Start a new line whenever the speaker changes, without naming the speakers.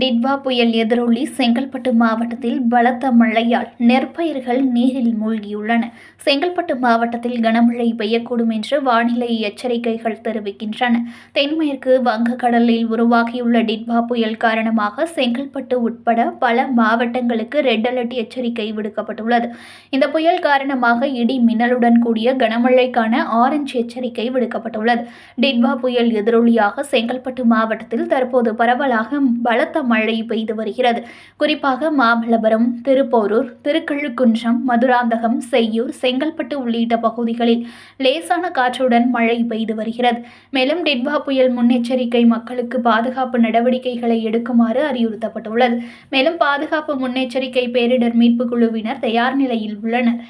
டிட்வா புயல் எதிரொலி செங்கல்பட்டு மாவட்டத்தில் பலத்த மழையால் நெற்பயிர்கள் நீரில் மூழ்கியுள்ளன. செங்கல்பட்டு மாவட்டத்தில் கனமழை பெய்யக்கூடும் என்று வானிலை எச்சரிக்கைகள் தெரிவிக்கின்றன. தென்மேற்கு வங்கக்கடலில் உருவாகியுள்ள டிட்வா புயல் காரணமாக செங்கல்பட்டு உட்பட பல மாவட்டங்களுக்கு ரெட் அலர்ட் எச்சரிக்கை விடுக்கப்பட்டுள்ளது. இந்த புயல் காரணமாக இடி மின்னலுடன் கூடிய கனமழைக்கான ஆரஞ்சு எச்சரிக்கை விடுக்கப்பட்டுள்ளது. டிட்வா புயல் எதிரொலியாக செங்கல்பட்டு மாவட்டத்தில் தற்போது பரவலாக பலத்த மழை பெய்து வருகிறது. குறிப்பாக மாமல்லபுரம் திருப்போரூர் திருக்கழுக்குன்றம் மதுராந்தகம் செய்யூர் செங்கல்பட்டு உள்ளிட்ட பகுதிகளில் லேசான காற்றுடன் மழை பெய்து வருகிறது. மேலும் டிட்வா புயல் முன்னெச்சரிக்கை மக்களுக்கு பாதுகாப்பு நடவடிக்கைகளை எடுக்குமாறு அறிவுறுத்தப்பட்டுள்ளது. மேலும் பாதுகாப்பு முன்னெச்சரிக்கை பேரிடர் மீட்பு குழுவினர் தயார் நிலையில் உள்ளனர்.